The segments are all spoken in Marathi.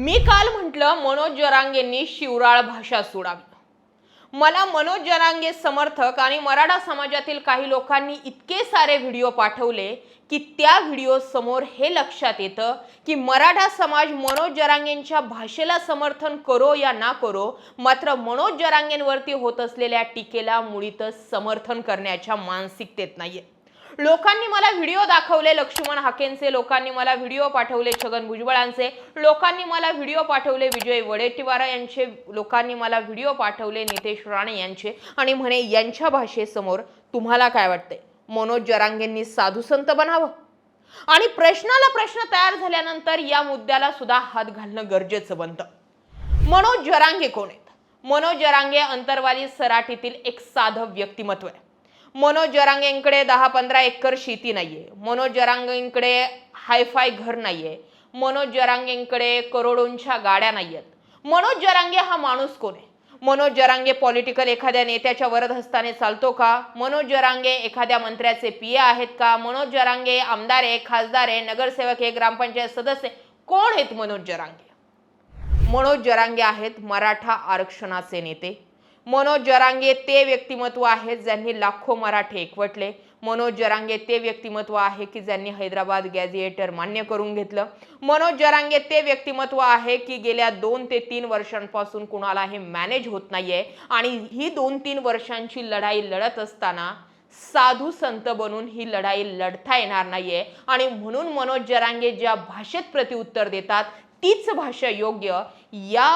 मी काल म्हटलं मनोज जरांगेंनी शिवराळ भाषा सोडावी. मला मनोज जरांगे समर्थक आणि मराठा समाजातील काही लोकांनी इतके सारे व्हिडिओ पाठवले की त्या व्हिडिओ समोर हे लक्षात येतं की मराठा समाज मनोज जरांगेंच्या भाषेला समर्थन करो या ना करो मात्र मनोज जरांगेंवरती होत असलेल्या टीकेला मुळीतच समर्थन करण्याच्या मानसिकतेत नाहीये. लोकांनी मला व्हिडिओ दाखवले लक्ष्मण हाकेंचे लोकांनी मला व्हिडिओ पाठवले छगन भुजबळांचे लोकांनी मला व्हिडिओ पाठवले विजय वडेट्टीवार यांचे लोकांनी मला व्हिडिओ पाठवले नितेश राणे यांचे आणि म्हणे यांच्या भाषेसमोर तुम्हाला काय वाटतंय? मनोज जरांगेंनी साधुसंत बनावं? आणि प्रश्नाला प्रश्न तयार झाल्यानंतर या मुद्द्याला सुद्धा हात घालणं गरजेचं बनतं. मनोज जरांगे कोण आहेत? मनोज जरांगे अंतरवाली सराटीतील एक साधं व्यक्तिमत्व आहे. मनोज जरांगेंकडे दहा पंधरा एकर शेती नाही आहे मनोज जरांगेंकडे हायफाय घर नाही आहे मनोज जरांगेंकडे करोडोंच्या गाड्या नाही आहेत मनोज जरांगे हा माणूस कोण आहे? मनोज जरांगे पॉलिटिकल एखाद्या नेत्याच्या वरदहस्ताने चालतो का? मनोज जरांगे एखाद्या मंत्र्याचे पिये आहेत का? मनोज जरांगे आमदार आहे खासदार आहे नगरसेवक आहे ग्रामपंचायत सदस्य कोण आहेत मनोज जरांगे मनोज जरांगे आहेत मराठा आरक्षणाचे नेते. मनोज जरांगे ते व्यक्तिमत्व आहेत ज्यांनी लाखो मराठे एकवटले. मनोज जरांगे ते व्यक्तिमत्व आहे की ज्यांनी हैदराबाद गॅझिएटर मान्य करून घेतलं. मनोज जरांगे ते व्यक्तिमत्व आहे की गेल्या दोन ते तीन वर्षांपासून कुणाला हे मॅनेज होत नाहीये आणि ही दोन तीन वर्षांची लढाई लढत असताना साधू संत बनून ही लढाई लढता येणार नाहीये. आणि म्हणून मनोज जरांगे ज्या भाषेत प्रतिउत्तर देतात तीच भाषा योग्य या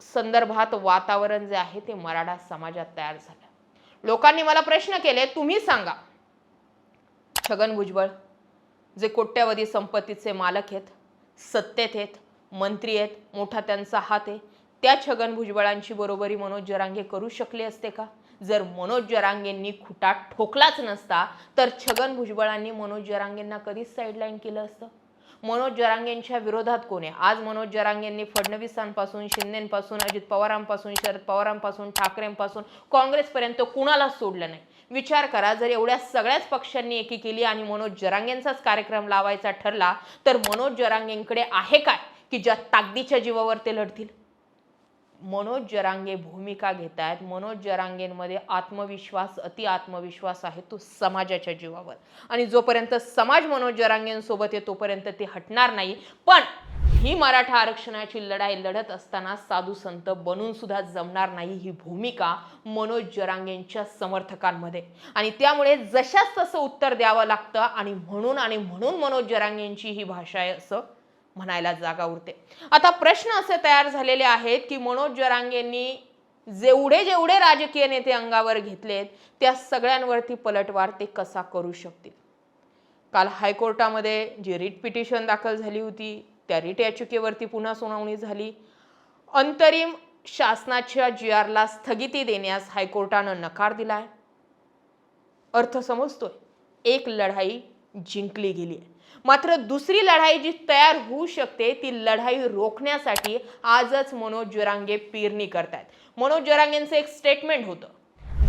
संदर्भात वातावरण जे आहे ते मराठा समाजात तयार झालं. लोकांनी मला प्रश्न केले तुम्ही सांगा. छगन भुजबळ जे कोट्यवधी संपत्तीचे मालक आहेत सत्तेत आहेत मंत्री आहेत मोठा त्यांचा हात आहे त्या छगन भुजबळांची बरोबरी मनोज जरांगे करू शकले असते का? जर मनोज जरांगेंनी खुटा ठोकलाच नसता तर छगन भुजबळांनी मनोज जरांगेंना कधीच साईडलाईन केलं असतं? मनोज जरांगेंच्या विरोधात कोण आहे? आज मनोज जरांगेंनी फडणवीसांपासून शिंदेपासून अजित पवारांपासून शरद पवारांपासून ठाकरेंपासून काँग्रेसपर्यंत कुणालाच सोडलं नाही? विचार करा जर एवढ्या सगळ्याच पक्षांनी एकी केली आणि मनोज जरांगेंचाच कार्यक्रम लावायचा ठरला तर मनोज जरांगेंकडे आहे काय? की ज्या ताकदीच्या जीवावर ते लढतील? मनोज जरांगे भूमिका घेत आहेत मनोज जरांगेंमध्ये आत्मविश्वास अति आत्मविश्वास आहे तो समाजाच्या जीवावर. आणि जोपर्यंत समाज मनोज जरांगेंसोबत आहे तोपर्यंत ते हटणार नाही. पण ही मराठा आरक्षणाची लढाई लढत असताना साधू संत बनून सुद्धा जमणार नाही ही भूमिका मनोज जरांगेंच्या समर्थकांमध्ये. आणि त्यामुळे जशाच तसं उत्तर द्यावं लागतं आणि म्हणून आणि म्हणून मनोज जरांगेंची ही भाषा आहे असं म्हणायला जागा उरते. आता प्रश्न असे तयार झालेले आहेत की मनोज जरांगेंनी जेवढे जेवढे राजकीय नेते अंगावर घेतलेत त्या सगळ्यांवरती पलटवार ते कसा करू शकतील? काल हायकोर्टामध्ये जी रिट पिटिशन दाखल झाली होती त्या रिट याचिकेवरती पुन्हा सुनावणी झाली. अंतरिम शासनाच्या जी आरला स्थगिती देण्यास हायकोर्टानं नकार दिलाय. अर्थ समजतोय. एक लढाई जिंकली गेली आहे मात्र दुसरी लढाई जी तयार होऊ शकते ती लढाई रोखण्यासाठी आजच मनोज जोरांगे पेरणी करतायत. मनोज जोरांगेंचं एक स्टेटमेंट होतं.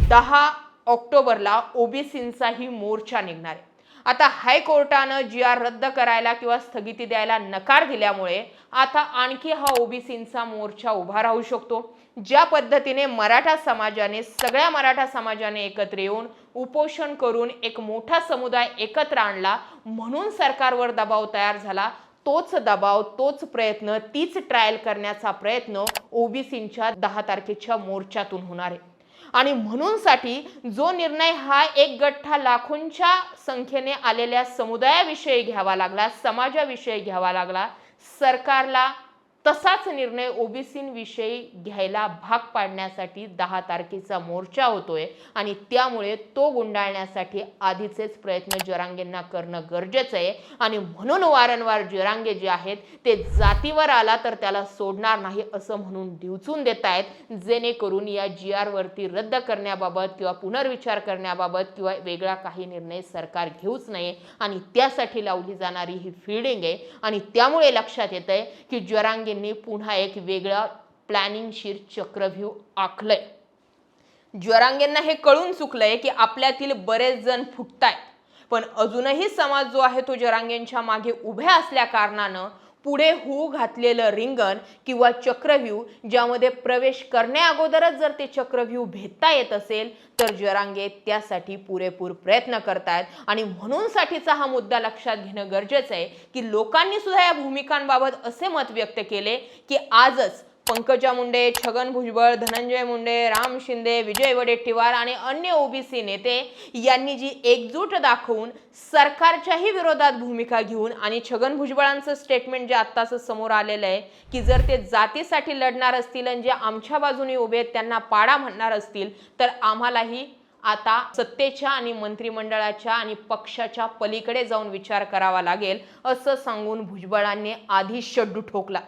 दहा ऑक्टोबरला ओबीसींचाही मोर्चा निघणार आहे. आता हायकोर्टानं जी आर रद्द करायला किंवा स्थगिती द्यायला नकार दिल्यामुळे आता आणखी हा ओबीसींचा मोर्चा उभा राहू शकतो. ज्या पद्धतीने मराठा समाजाने सगळ्या मराठा समाजाने एकत्र येऊन उपोषण करून एक मोठा समुदाय एकत्र आणला म्हणून सरकारवर दबाव तयार झाला तोच दबाव तोच प्रयत्न तीच ट्रायल करण्याचा प्रयत्न ओबीसींच्या दहा तारखेच्या मोर्चातून होणार आहे. आणि म्हणूनसाठी जो निर्णय हा एक गठ्ठा लाखोंच्या संख्येने आलेल्या समुदायाविषयी घ्यावा लागला समाजाविषयी घ्यावा लागला सरकारला तसाच निर्णय ओबीसींविषयी घ्यायला भाग पाडण्यासाठी दहा तारखेचा मोर्चा होतोय आणि त्यामुळे तो गुंडाळण्यासाठी आधीचेच प्रयत्न जरांगेंना करणं गरजेचं आहे. आणि म्हणून वारंवार जरांगे जे आहेत ते जातीवर आला तर त्याला सोडणार नाही असं म्हणून दिवचून देत आहेत. जेणेकरून या जी आरवरती रद्द करण्याबाबत किंवा पुनर्विचार करण्याबाबत किंवा वेगळा काही निर्णय सरकार घेऊच नये. आणि त्यासाठी लावली जाणारी ही फिल्डिंग आहे. आणि त्यामुळे लक्षात येत आहे की जरांगे यांनी पुन्हा एक वेगळा प्लॅनिंगशीर चक्रव्यूह आखलंय. ज्वरांगेंना हे कळून चुकलंय की आपल्यातील बरेच जण फुटतायत. पण अजूनही समाज जो आहे तो जरांगेंच्या मागे उभ्या असल्या कारणानं पुढे होऊ घातलेलं रिंगण किंवा चक्रव्यूह ज्यामध्ये प्रवेश करण्याअगोदरच जर ते चक्रव्यूह भेदता येत असेल तर जरांगे त्यासाठी पुरेपूर प्रयत्न करतायत आणि म्हणून साठीचा हा मुद्दा लक्षात घेणं गरजेचं आहे की लोकांनी सुद्धा या भूमिकांबाबत असे मत व्यक्त केले की आजच पंकजा मुंडे छगन भुजबळ धनंजय मुंडे राम शिंदे विजय वडेट्टीवार आणि अन्य ओबीसी नेते यांनी जी एकजूट दाखवून सरकारच्याही विरोधात भूमिका घेऊन आणि छगन भुजबळांचं स्टेटमेंट जे आत्ताच समोर आलेलं आहे की जर ते जातीसाठी लढणार असतील आणि जे आमच्या बाजूने उभे आहेत त्यांना पाडा म्हणणार असतील तर आम्हालाही आता सत्तेच्या आणि मंत्रिमंडळाच्या आणि पक्षाच्या पलीकडे जाऊन विचार करावा लागेल असं सांगून भुजबळांनी आधी शड्डू ठोकला.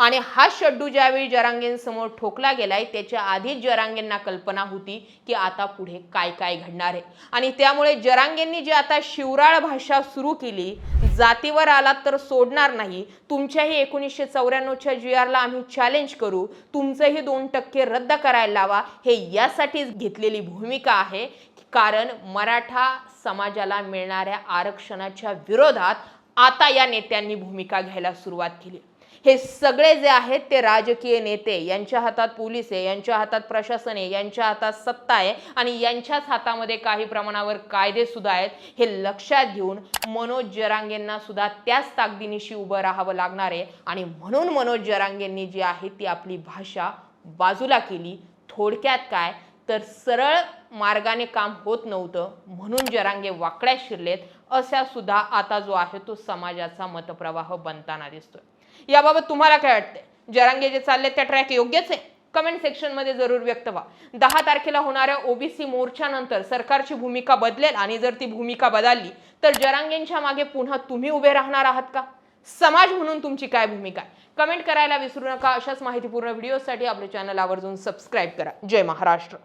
आणि हा शड्डू ज्यावेळी जरांगेंसमोर ठोकला गेलाय त्याच्या आधीच जरांगेंना कल्पना होती की आता पुढे काय काय घडणार आहे. आणि त्यामुळे जरांगेंनी जी आता शिवराळ भाषा सुरू केली जातीवर आलात तर सोडणार नाही. तुमच्याही एकोणीसशे चौऱ्याण्णवच्या जी आरला आम्ही चॅलेंज करू. तुमचंही दोन टक्के रद्द करायला लावा. हे यासाठीच घेतलेली भूमिका आहे. कारण मराठा समाजाला मिळणाऱ्या आरक्षणाच्या विरोधात आता या नेत्यांनी भूमिका घ्यायला सुरुवात केली. हे सगळे जे आहेत ते राजकीय नेते यांच्या हातात पोलीस आहे यांच्या हातात प्रशासन आहे यांच्या हातात सत्ता आहे आणि यांच्याच हातामध्ये काही प्रमाणावर कायदे सुद्धा आहेत हे लक्षात घेऊन मनोज जरांगेंना सुद्धा त्याच ताकदीनिशी उभं राहावं लागणार आहे. आणि म्हणून मनोज जरांगेंनी जी आहे ती आपली भाषा बाजूला केली. थोडक्यात काय? तर सरळ मार्गाने काम होत नव्हतं म्हणून जरांगे वाकड्या शिरलेत असा सुद्धा आता जो आहे तो समाजाचा मतप्रवाह बनताना दिसतोय. याबाबत तुम्हाला काय वाटतंय? जरांगे जे चालले त्या ट्रॅक योग्यच आहे? कमेंट सेक्शनमध्ये जरूर व्यक्त व्हा. दहा तारखेला होणाऱ्या ओबीसी मोर्चानंतर सरकारची भूमिका बदलेल आणि जर ती भूमिका बदलली तर जरांगेंच्या मागे पुन्हा तुम्ही उभे राहणार आहात का? समाज म्हणून तुमची काय भूमिका आहे? कमेंट करायला विसरू नका. अशाच माहितीपूर्ण व्हिडिओसाठी आपले चॅनल आवर्जून सबस्क्राईब करा. जय महाराष्ट्र.